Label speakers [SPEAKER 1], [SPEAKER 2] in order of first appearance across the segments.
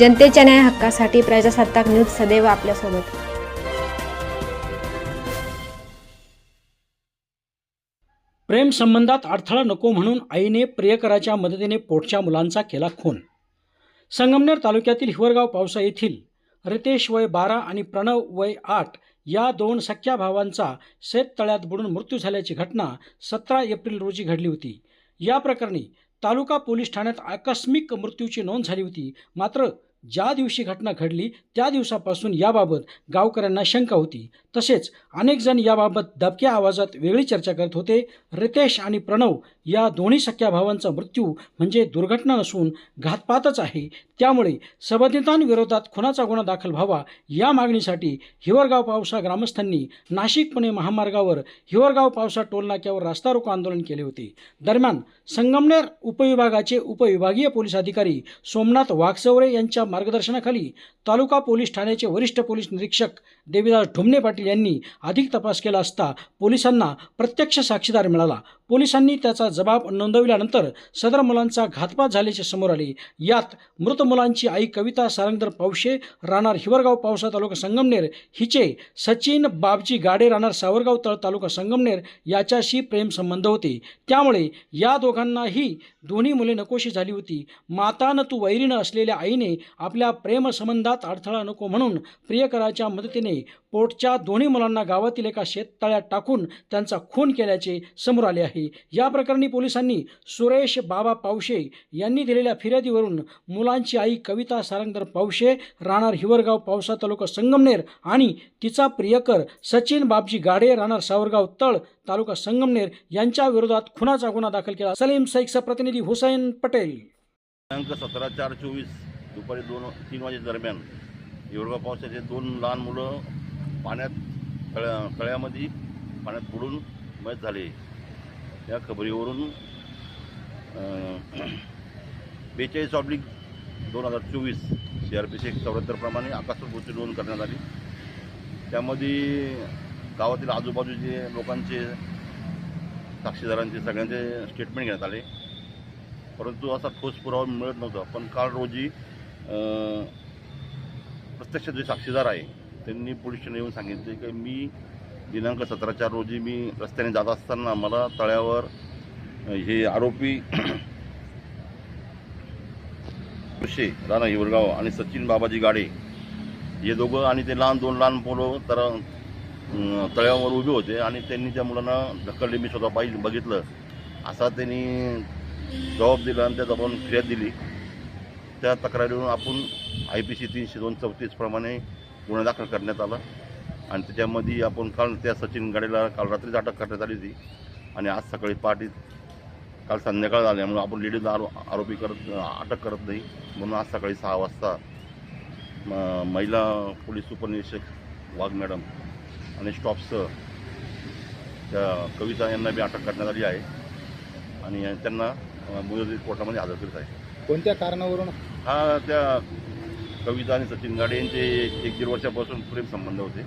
[SPEAKER 1] जनतेच्या न्याय हक्कासाठी प्रजासत्ताक न्यूज सदैव आपल्यासोबत.
[SPEAKER 2] प्रेम संबंधात अडथळा नको म्हणून आईने प्रियकराच्या मदतीने पोटच्या मुलांचा केला खून. संगमनेर तालुक्यातील हिवरगाव पावसा येथील रितेश वय बारा आणि प्रणव वय आठ या दोन सख्या भावांचा शेततळ्यात बुडून मृत्यू झाल्याची घटना सतरा एप्रिल रोजी घडली होती. या प्रकरणी तालुका पोलीस ठाण्यात आकस्मिक मृत्यूची नोंद झाली होती. मात्र ज्या दिवशी घटना घडली त्या दिवसापासून याबाबत गावकऱ्यांना शंका होती. तसेच अनेक जण याबाबत दबक्या आवाजात वेगळी चर्चा करत होते. रितेश आणि प्रणव या दोन्ही सख्या भावांचा मृत्यू म्हणजे दुर्घटना नसून घातपातच आहे. त्यामुळे संबंधितांविरोधात खुनाचा गुन्हा दाखल व्हावा या मागणीसाठी हिवरगाव पावसा ग्रामस्थांनी नाशिक पुणे महामार्गावर हिवरगाव पावसा टोलनाक्यावर रास्ता रोको आंदोलन केले होते. दरम्यान संगमनेर उपविभागाचे उपविभागीय पोलीस अधिकारी सोमनाथ वाघसवरे यांच्या मार्गदर्शनाखाली तालुका पोलीस ठाण्याचे वरिष्ठ पोलीस निरीक्षक देवीदास ढुमणे पाटील यांनी अधिक तपास केला असता पोलिसांना प्रत्यक्ष साक्षीदार मिळाला. पोलिसांनी त्याचा जबाब नोंदविल्यानंतर सदर मुलांचा घातपात झाल्याचे समोर आले. यात मृत मुलांची आई कविता सारंगधर पावशे राहणार हिवरगाव पावसा तालुका संगमनेर हिचे सचिन बाबजी गाडे राहणार सावरगाव तळ तालुका संगमनेर याच्याशी प्रेमसंबंध होते. त्यामुळे या दोघांनाही दोन्ही मुले नकोशी झाली होती. मातानं तू वैरीनं असलेल्या आईने आपल्या प्रेमसंबंधात अडथळा नको म्हणून प्रियकराच्या मदतीने पोटच्या दोन्ही मुलांना गावातील एका शेततळ्यात टाकून त्यांचा खून केल्याचे समोर आले आहे. या प्रकरणी पोलिसांनी सुरेश बाबा पावशे यांनी दिलेल्या फिर्यादीवरून मुलांची आई कविता सारंगधर पावशे राहणार हिवरगाव पावसा तालुका संगमनेर आणि तिचा प्रियकर सचिन बाबजी गाडे राहणार सावरगाव तळ तालुका संगमनेर यांच्या विरोधात खुनाचा गुन्हा दाखल केला. सलीम सैकचा प्रतिनिधी हुसैन पटेल.
[SPEAKER 3] दिनांक सतरा चार चोवीस दुपारी दोन तीन वाजे दरम्यान येवळगाव पावसाचे दोन लहान मुलं पाण्यात तळ्या तळ्यामध्ये पाण्यात बुडून मयत झाले. या खबरीवरून बेचाळीस ऑब्लिक दोन हजार चोवीस सी आर पी सी चौऱ्याहत्तरप्रमाणे आकाशपूरची नोंद करण्यात आली. त्यामध्ये गावातील आजूबाजूचे लोकांचे साक्षीदारांचे सगळ्यांचे स्टेटमेंट घेण्यात आले. परंतु असा ठोस पुरावा मिळत नव्हता. पण काल रोजी प्रत्यक्ष जे साक्षीदार आहे त्यांनी पोलीस स्टेशन येऊन सांगितले की मी दिनांक सतरा चार रोजी मी रस्त्याने जात असताना मला तळ्यावर हे आरोपी ऋषे राणा हिवरगाव आणि सचिन बाबाजी गाडे हे दोघं आणि ते लहान दोन लहान पोरं तर तळ्यावर उभे होते आणि त्यांनी त्या मुलांना ढकलले. मी स्वतः पाहिजे बघितलं. असा त्यांनी जबाब दिला आणि त्या जबाबून फिर्याद दिली. त्या तक्रारीवरून आपण आय पी सी तीनशे दोन चौतीसप्रमाणे गुन्हा दाखल करण्यात आला. आणि त्याच्यामध्ये आपण काल त्या सचिन गाडीला काल रात्रीच अटक करण्यात आली होती. आणि आज सकाळी पहाटे काल संध्याकाळ झाल्यामुळे आपण लेडीजला आरो आरोपी करत अटक करत नाही. म्हणून आज सकाळी सहा वाजता म- महिला पोलीस उपनिरीक्षक वाघ मॅडम आणि स्टॉप्सचं त्या कविता यांना बी अटक करण्यात आली आहे. आणि त्यांना मुदतीत कोर्टामध्ये हजर करीत आहे
[SPEAKER 4] कोणत्या कारणावरून?
[SPEAKER 3] हा त्या कविता आणि सचिन गाडे यांचे एक दीड वर्षापासून प्रेम संबंध होते.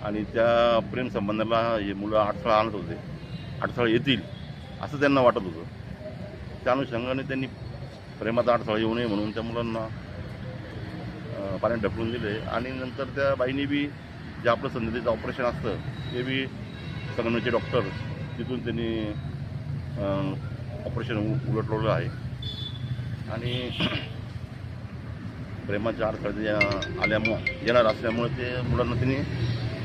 [SPEAKER 3] आणि त्या प्रेम संबंधाला हे मुलं अडथळा आणत होते. अडथळा येतील असं त्यांना वाटत होतं. त्या अनुषंगाने त्यांनी प्रेमाचा अडथळा येऊ नये म्हणून त्या मुलांना पाण्यात ढकलून दिले. आणि नंतर त्या बाईनी बी जे आपलं संधीचं ऑपरेशन असतं ते बी संगमनेरचे डॉक्टर तिथून त्यांनी ऑपरेशन उलटवलं आहे. आणि प्रेमाच्या अडथळे आल्यामुळं येणार असल्यामुळे ते मुलांना त्यांनी